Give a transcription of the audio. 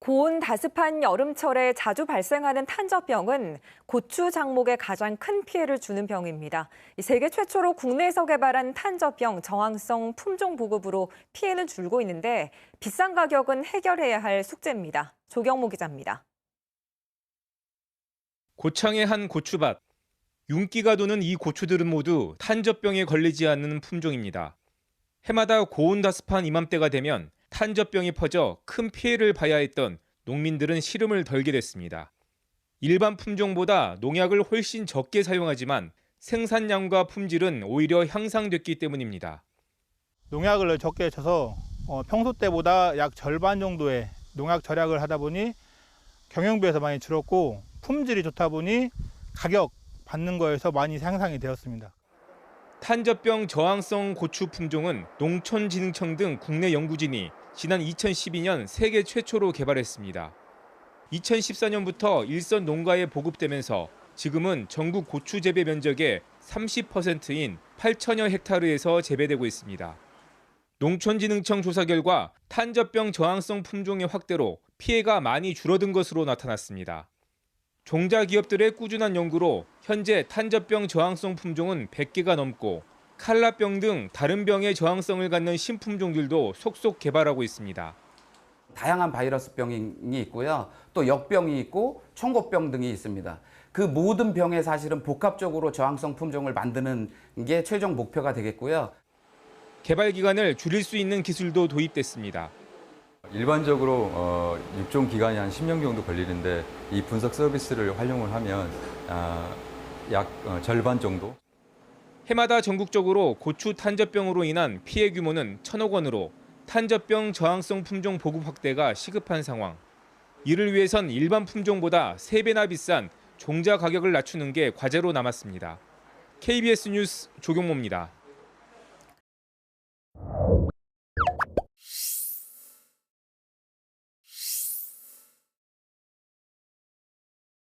고온 다습한 여름철에 자주 발생하는 탄저병은 고추 작목에 가장 큰 피해를 주는 병입니다. 이 세계 최초로 국내에서 개발한 탄저병 저항성 품종 보급으로 피해는 줄고 있는데 비싼 가격은 해결해야 할 숙제입니다. 조경모 기자입니다. 고창의 한 고추밭. 윤기가 도는 이 고추들은 모두 탄저병에 걸리지 않는 품종입니다. 해마다 고온 다습한 이맘때가 되면 탄저병이 퍼져 큰 피해를 봐야 했던 농민들은 시름을 덜게 됐습니다. 일반 품종보다 농약을 훨씬 적게 사용하지만 생산량과 품질은 오히려 향상됐기 때문입니다. 농약을 적게 쳐서 어, 평소 때보다 약 절반 정도의 농약 절약을 하다 보니 경영비에서 많이 줄었고 품질이 좋다 보니 가격 받는 거에서 많이 향상이 되었습니다. 탄저병 저항성 고추 품종은 농촌진흥청 등 국내 연구진이 지난 2012년 세계 최초로 개발했습니다. 2014년부터 일선 농가에 보급되면서 지금은 전국 고추 재배 면적의 30%인 8천여 헥타르에서 재배되고 있습니다. 농촌진흥청 조사 결과 탄저병 저항성 품종의 확대로 피해가 많이 줄어든 것으로 나타났습니다. 종자 기업들의 꾸준한 연구로 현재 탄저병 저항성 품종은 100개가 넘고 칼라병 등 다른 병의 저항성을 갖는 신품종들도 속속 개발하고 있습니다. 다양한 바이러스 병이 있고요. 또 역병이 있고 청고병 등이 있습니다. 그 모든 병에 사실은 복합적으로 저항성 품종을 만드는 게 최종 목표가 되겠고요. 개발 기간을 줄일 수 있는 기술도 도입됐습니다. 일반적으로 어, 육종 기간이 한 10년 정도 걸리는데 이 분석 서비스를 활용을 하면 아, 약 어, 절반 정도 해마다 전국적으로 고추 탄저병으로 인한 피해 규모는 천억 원으로 탄저병 저항성 품종 보급 확대가 시급한 상황. 이를 위해선 일반 품종보다 3배나 비싼 종자 가격을 낮추는 게 과제로 남았습니다. KBS 뉴스 조경모입니다.